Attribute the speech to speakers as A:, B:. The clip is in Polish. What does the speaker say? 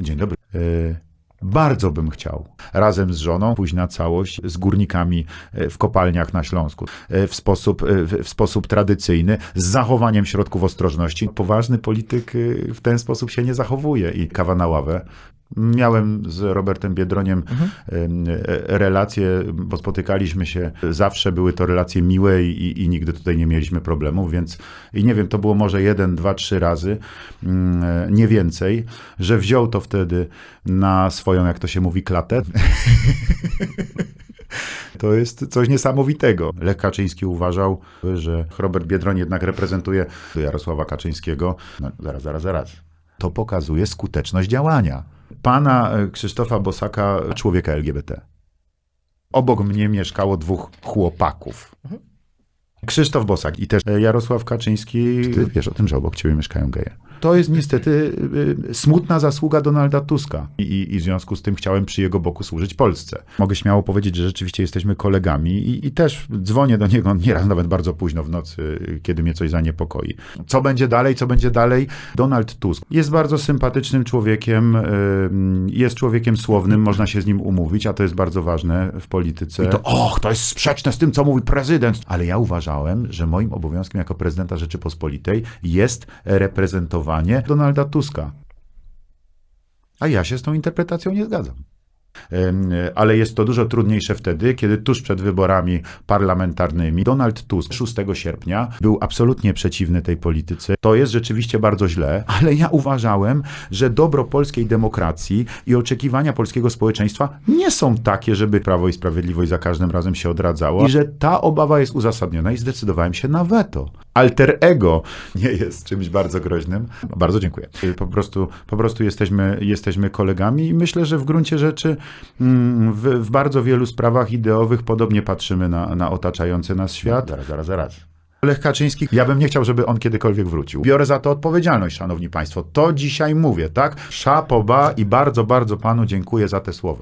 A: Dzień dobry. E, Bardzo bym chciał razem z żoną pójść na całość z górnikami e, w kopalniach na Śląsku e, w sposób, e, w sposób tradycyjny, z zachowaniem środków ostrożności. Poważny polityk w ten sposób się nie zachowuje i kawa na ławę. Miałem z Robertem Biedroniem em, e, relacje, bo spotykaliśmy się. Zawsze były to relacje miłe i, i nigdy tutaj nie mieliśmy problemów, więc i nie wiem, to było może jeden, dwa, trzy razy, mm, nie więcej, że wziął to wtedy na swoją, jak to się mówi, klatę. To jest coś niesamowitego. Lech Kaczyński uważał, że Robert Biedroń jednak reprezentuje Jarosława Kaczyńskiego. No, zaraz, zaraz, zaraz. To pokazuje skuteczność działania. Pana e, Krzysztofa Bosaka, człowieka LGBT. Obok mnie mieszkało dwóch chłopaków. Krzysztof Bosak i też e, Jarosław Kaczyński. Ty wiesz o tym, że obok ciebie mieszkają geje. To jest niestety y, smutna zasługa Donalda Tuska I, i, w związku z tym chciałem przy jego boku służyć Polsce. Mogę śmiało powiedzieć, że rzeczywiście jesteśmy kolegami i, i też dzwonię do niego nieraz nawet bardzo późno w nocy, kiedy mnie coś zaniepokoi. Co będzie dalej, co będzie dalej? Donald Tusk jest bardzo sympatycznym człowiekiem, y, jest człowiekiem słownym, można się z nim umówić, a to jest bardzo ważne w polityce. I to, och, to jest sprzeczne z tym, co mówi prezydent. Ale ja uważałem, że moim obowiązkiem jako prezydenta Rzeczypospolitej jest reprezentowanie Donalda Tuska. A ja się z tą interpretacją nie zgadzam. Ale jest to dużo trudniejsze wtedy, kiedy tuż przed wyborami parlamentarnymi Donald Tusk 6 sierpnia był absolutnie przeciwny tej polityce. To jest rzeczywiście bardzo źle, ale ja uważałem, że dobro polskiej demokracji i oczekiwania polskiego społeczeństwa nie są takie, żeby Prawo i Sprawiedliwość za każdym razem się odradzało i że ta obawa jest uzasadniona i zdecydowałem się na weto. Alter ego nie jest czymś bardzo groźnym. Bardzo dziękuję. Po prostu, po prostu jesteśmy, jesteśmy kolegami i myślę, że w gruncie rzeczy mm, w, w bardzo wielu sprawach ideowych podobnie patrzymy na, na otaczający nas świat. Zaraz, zaraz, zaraz. Lech Kaczyński, ja bym nie chciał, żeby on kiedykolwiek wrócił. Biorę za to odpowiedzialność, szanowni państwo. To dzisiaj mówię, tak? Szapoba i bardzo, bardzo panu dziękuję za te słowa.